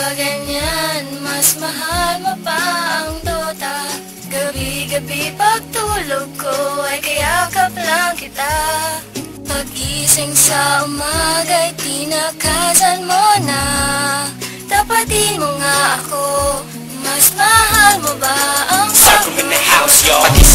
kaganyan? Mas mahal mo pa ang dota. Gabi-gabi pagtulog ko ay kayakap lang kita. Pagising sa umaga'y tinakasan mo na. Tapatin mo nga ako Mas mahal mo ba ang pag Pati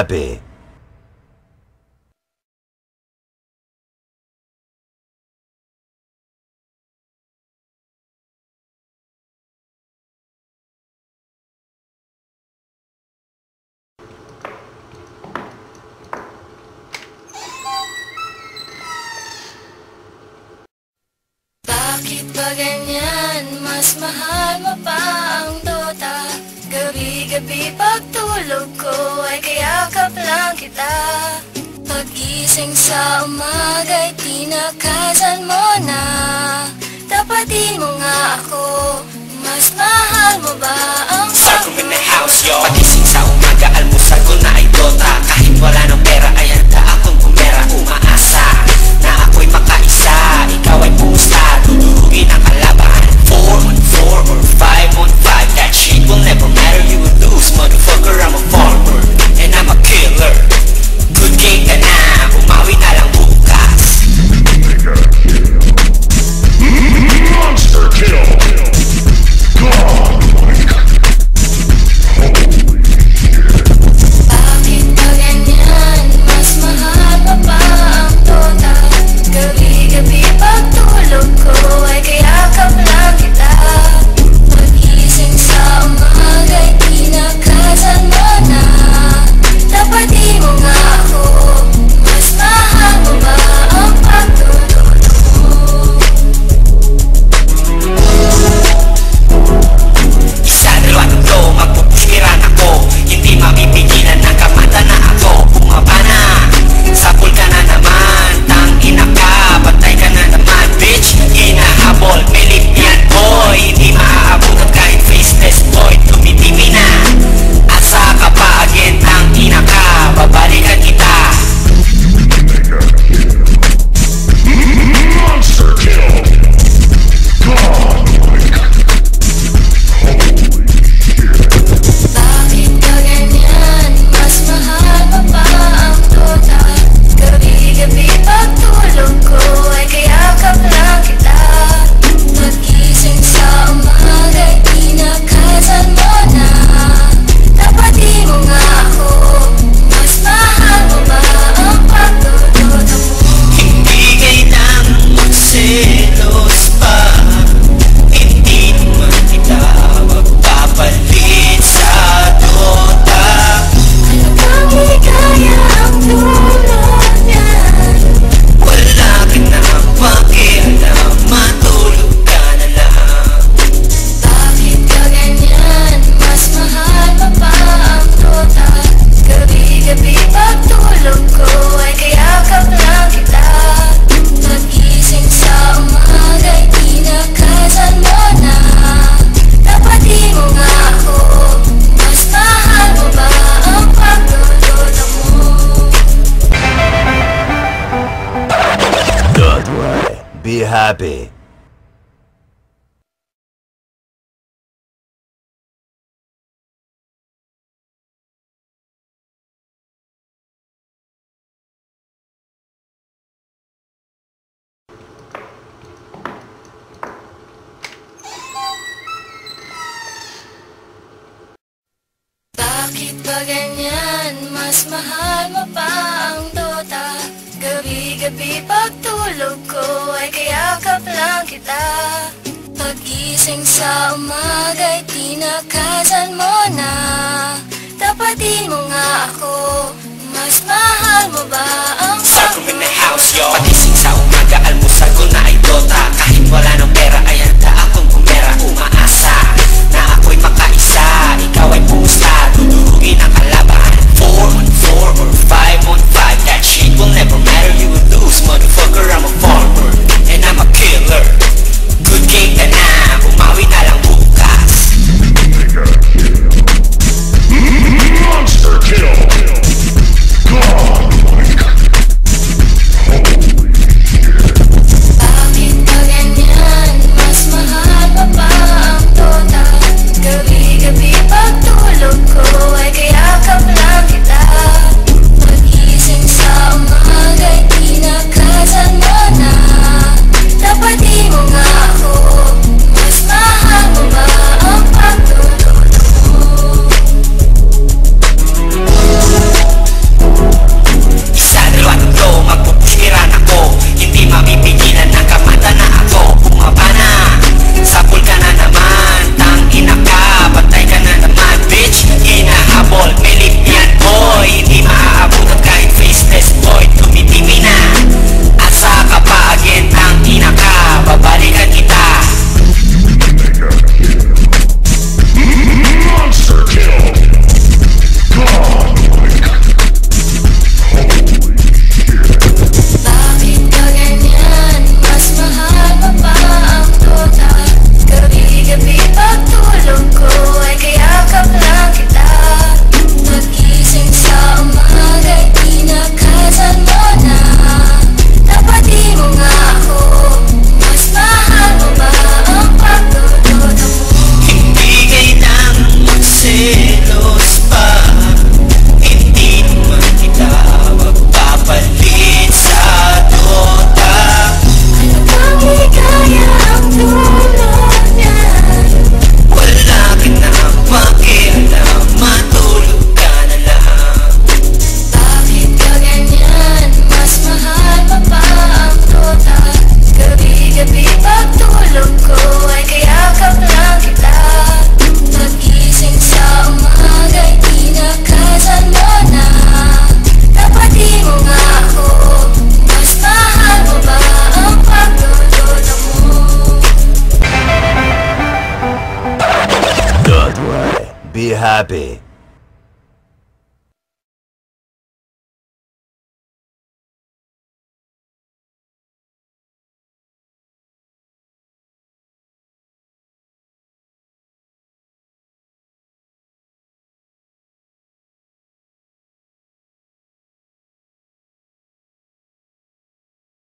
happy. Bakit ganyan? Mas mahal mo pa ang dota Gabi-gabi pagtulog tulog ko ay kayakap lang kita Pagising sa umaga'y tinakasan mo na Tapatin mo nga ako, mas mahal mo ba ang sakto? Pati happy. Bakit ba ganyan? Mas mahal mo pa ang dota Gabi-gabi pagtulog ko ay yakap lang kita. Pagising sa umaga'y tinakasan mo na. Tapatin mo nga ako. Mas mahal mo ba ang pagkakas? Pati sa umaga, almusal ko na ay dota Kahit wala nang